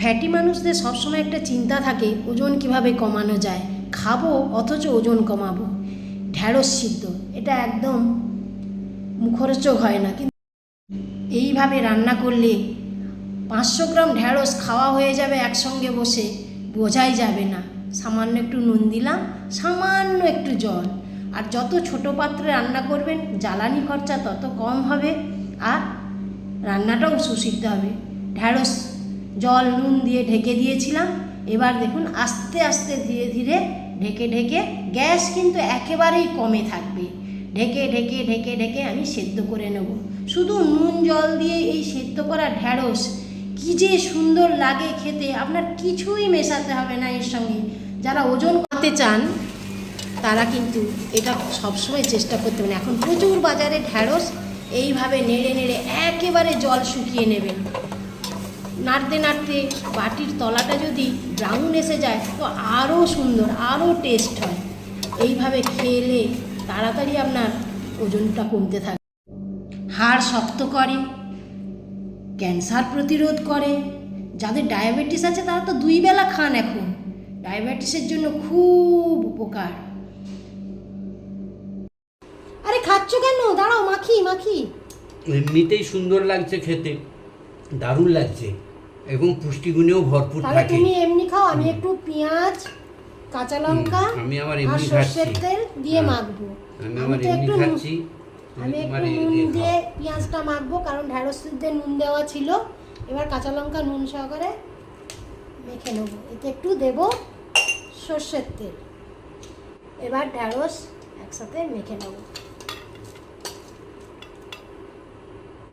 Fatty মানুষদের সবসময় একটা চিন্তা থাকে, ওজন কীভাবে কমানো যায়? খাব অথচ ওজন কমাবো? ঢ্যাঁড়স সিদ্ধ, এটা একদম মুখরোচক হয় না। কিন্তু এইভাবে রান্না করলে পাঁচশো গ্রাম ঢ্যাঁড়স খাওয়া হয়ে যাবে একসঙ্গে বসে, বোঝাই যাবে না। সামান্য একটু নুন দিলাম, সামান্য একটু জল। আর যত ছোট পাত্রে রান্না করবেন, জ্বালানি খরচা তত কম হবে, আর রান্নাটাও সুসিদ্ধ হবে। ঢ্যাঁড়স জল নুন দিয়ে ঢেকে দিয়েছিলাম। এবার দেখুন, আস্তে আস্তে ধীরে ধীরে ঢেকে ঢেকে গ্যাস কিন্তু একেবারেই কমে থাকবে। ঢেকে ঢেকে ঢেকে ঢেকে আমি সেদ্ধ করে নেব। শুধু নুন, জল দিয়ে এই সেদ্ধ করা ঢ্যাঁড়স, কি যে সুন্দর লাগে খেতে। আপনার কিছুই মেশাতে হবে না এর সঙ্গে। যারা ওজন কমাতে চান, তারা কিন্তু এটা সবসময় চেষ্টা করতে পারেন। এখন প্রচুর বাজারে ঢ্যাঁড়স, এইভাবে নেড়ে নেড়ে একেবারে জল শুকিয়ে নেবেন নাড়তে নাড়তে বাটির তলাটা যদি ব্রাউন এসে যায়, তো আরও সুন্দর আরও টেস্ট হয়। এইভাবে খেলে তাড়াতাড়ি আপনার ওজনটা কমতে থাকে। হাড় শক্ত করে, ক্যান্সার প্রতিরোধ করে। যাদের ডায়াবেটিস আছে, তারা তো দুই বেলা খান এখন। ডায়াবেটিসের জন্য খুব উপকার। আরে খাচ্ছ কেন? দাঁড়াও, মাখি মাখি। এমনিতেই সুন্দর লাগছে খেতে। দারুণ লাগছে এবং পুষ্টিগুণেও ভরপুর থাকে। তুমি এমনি খাও আমি একটু পেঁয়াজ কাঁচা লঙ্কা আমি আর এমনি সর্ষের খাচ্ছি। তেল দিয়ে হ্যাঁ, মাখবো। আমি আমি আবার তো এমনি খাচ্ছি। আমি একটু নুন দিয়ে দিয়ে পেঁয়াজটা মাখবো কারণ ঢ্যাঁড়স সিদ্ধে নুন দেওয়া ছিল। এবার কাঁচা লঙ্কা নুন সহকারে মেখে নেব। এতে একটু দেব সর্ষের তেল। এবার ঢ্যাঁড়স একসাথে মেখে নেব।